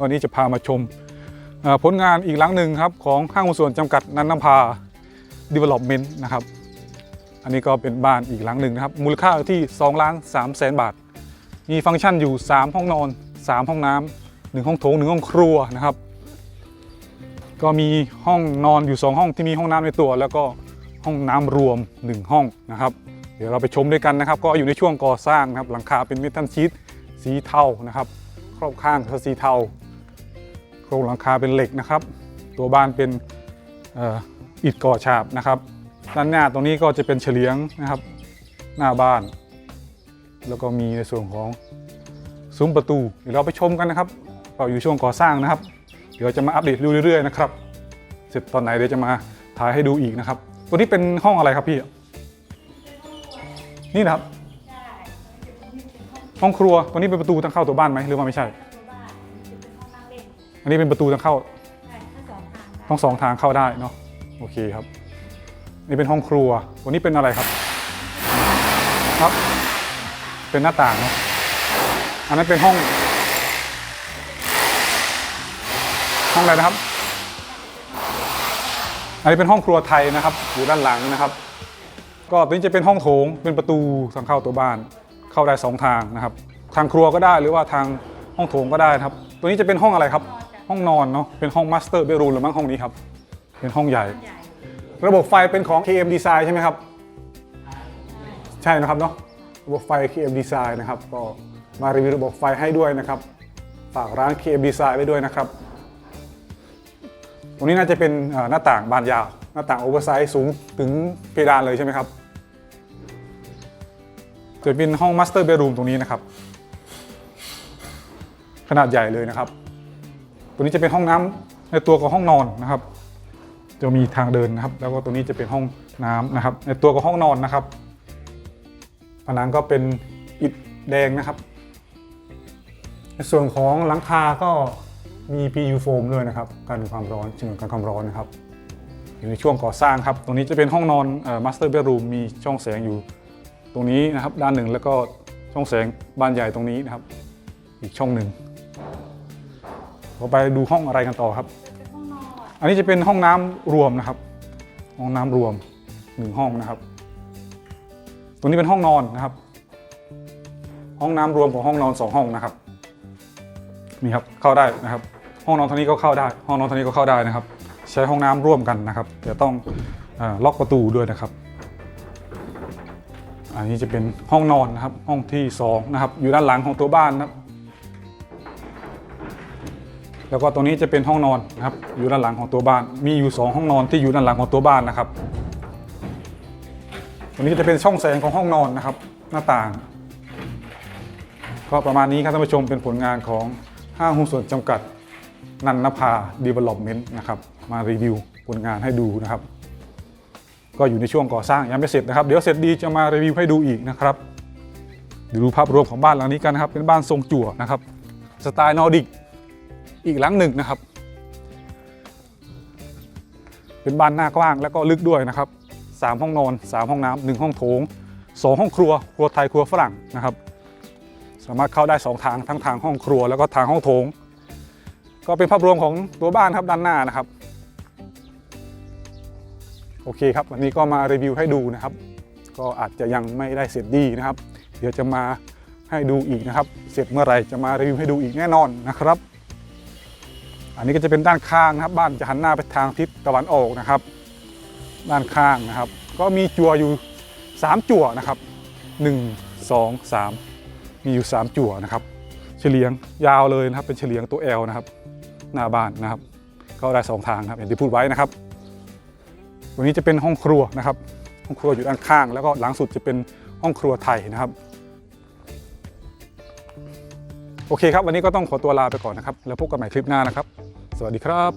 วันนี้จะพามาชมผลงานอีกหลังหนึ่งครับของห้างหุ้นส่วนจำกัดนันนภา Development นะครับ อันนี้ก็เป็นบ้านอีกหลังหนึ่งนะครับ มูลค่าที่2ล้าน3แสนบาท มีฟังก์ชันอยู่ 3 ห้องนอน 3 ห้องน้ำหนึ่งห้องโถงหนึ่งห้องครัวนะครับ ก็มีห้องนอนอยู่ 2 ห้องที่มีห้องน้ำในตัว แล้วก็ห้องน้ำรวม 1 ห้องนะครับ เดี๋ยวเราไปชมด้วยกันนะครับ ก็อยู่ในช่วงก่อสร้างนะครับ หลังคาเป็นเมทัลชีตสีเทานะครับ ครอบข้างก็สีเทา โครงหลังคาเป็นเหล็กนะครับ ตัวบ้านเป็นเอ่ออิฐก่อฉาบนะครับด้านหน้าตรงนี้ก็จะเป็นเฉลียงนะครับ หน้าบ้าน แล้วก็มีในส่วนของซุ้มประตูเดี๋ยวเราไปชมกันนะครับก็อยู่ช่วงก่อสร้างนะครับ เดี๋ยวจะมาอัปเดตดูเรื่อยๆนะครับ เสร็จตอนไหนเดี๋ยวจะมาถ่ายให้ดูอีกนะครับ ตัวนี้เป็นห้องอะไรครับพี่นี่นะครับ ห้องครัวตัวนี้เป็นประตูทางเข้าตัวบ้านไหมหรือว่าไม่ใช่ อันนี้เป็นประตูทางเข้าทั้งสองทางเข้าได้เนาะโอเคครับ นี่เป็นห้องครัวตัวนี้เป็นอะไรครับ ครับ เป็นหน้าต่างเนาะอันนั้นเป็นห้อง ห้องอะไรนะครับ อันนี้เป็นห้องครัวไทยนะครับ อยู่ด้านหลังนะครับ ก็ตัวนี้จะเป็นห้องโถงเป็นประตูทางเข้าตัวบ้าน เข้าได้สองทางนะครับ ทางครัวก็ได้หรือว่าทางห้องโถงก็ได้นะครับ ตัวนี้จะเป็นห้องอะไรครับ ห้องนอนเนาะเป็นห้องมาสเตอร์เบดรูมหรือมั้งห้องนี้ครับ เป็นห้องใหญ่ ระบบไฟเป็นของ KM Design ใช่ไหมครับ ใช่นะครับเนาะระบบไฟ KM Design นะครับ ก็มารีวิวระบบไฟให้ด้วยนะครับ ฝากร้าน KM Design ไว้ด้วยนะครับ ตรงนี้น่าจะเป็นเอ่อหน้าต่างบานยาว หน้าต่างโอเวอร์ไซส์สูงถึงเพดานเลยใช่ไหมครับจะเป็นห้องมาสเตอร์เบดรูมตรงนี้นะครับ ขนาดใหญ่เลยนะครับ ตัวนี้จะเป็นห้องน้ำในตัวของห้องนอนนะครับ จะมีทางเดินนะครับ แล้วก็ตรงนี้จะเป็นห้องน้ำนะครับ ในตัวของห้องนอนนะครับ ผนังก็เป็นอิฐแดงนะครับ ในส่วนของหลังคาก็มี PU โฟมด้วยนะครับกันความร้อนฉนวนกันความร้อนนะครับอยู่ในช่วงก่อสร้างครับตรงนี้จะเป็นห้องนอนมาสเตอร์เบดรูมมีช่องแสงอยู่ ตรงนี้นะครับด้านหนึ่งแล้วก็ช่องแสงบานใหญ่ตรงนี้นะครับ อีกช่องหนึ่ง เราไปดูห้องอะไรกันต่อครับ อันนี้จะเป็นห้องน้ำรวมนะครับ ห้องน้ำรวมหนึ่งห้องนะครับ ตรงนี้เป็นห้องนอนนะครับ ห้องน้ำรวมของห้องนอนสองห้องนะครับ นี่ครับเข้าได้นะครับ ห้องนอนทางนี้ก็เข้าได้ ห้องนอนทางนี้ก็เข้าได้นะครับ ใช้ห้องน้ำร่วมกันนะครับแต่ต้องเออล็อกประตูด้วยนะครับอันนี้จะเป็นห้องนอนนะครับห้องที่สองนะครับอยู่ด้านหลังของตัวบ้านนะครับ แล้วก็ตรงนี้จะเป็นห้องนอนนะครับอยู่ด้านหลังของตัวบ้าน มีอยู่ 2 ห้องนอนที่อยู่ด้านหลังของตัวบ้านนะครับตรงนี้จะเป็นช่องแสงของห้องนอนนะครับ หน้าต่าง ก็ประมาณนี้ครับท่านผู้ชมเป็นผลงานของห้างหุ้นส่วนจำกัดนันนภา Development นะครับมารีวิวผลงานให้ดูนะครับ ก็อยู่ในช่วงก่อสร้างยังไม่เสร็จนะครับ เดี๋ยวเสร็จดีจะมารีวิวให้ดูอีกนะครับเดี๋ยวดูภาพรวมของบ้านหลังนี้กันนะครับ เป็นบ้านทรงจั่วนะครับ สไตล์นอร์ดิก อีกหลังหนึ่งนะครับ เป็นบ้านหน้ากว้างแล้วก็ลึกด้วยนะครับสามห้องนอนสามห้องน้ำหนึ่งห้องโถงสองห้องครัว ครัวไทยครัวฝรั่งนะครับ สามารถเข้าได้สองทางทั้งทางห้องครัวแล้วก็ทางห้องโถง ก็เป็นภาพรวมของตัวบ้านครับด้านหน้านะครับ โอเคครับวันนี้ก็มารีวิวให้ดูนะครับ ก็อาจจะยังไม่ได้เสร็จดีนะครับ เดี๋ยวจะมาให้ดูอีกนะครับ เสร็จเมื่อไหร่จะมารีวิวให้ดูอีกแน่นอนนะครับ อันนี้ก็จะเป็นด้านข้างนะครับ บ้านจะหันหน้าไปทางทิศตะวันออกนะครับ ด้านข้างนะครับ ก็มีจั่วอยู่ 3 จั่วนะครับ 1 2 3 มีอยู่ 3 จั่วนะครับ เฉลียงยาวเลยนะครับ เป็นเฉลียงตัว L นะครับ หน้าบ้านนะครับเข้าได้ 2 ทางครับอย่างที่พูดไว้นะครับวันนี้จะเป็นห้องครัวนะครับ ห้องครัวอยู่ด้านข้าง แล้วก็หลังสุดจะเป็นห้องครัวไทยนะครับโอเคครับ วันนี้ก็ต้องขอตัวลาไปก่อนนะครับ แล้วพบกันใหม่คลิปหน้านะครับ สวัสดีครับ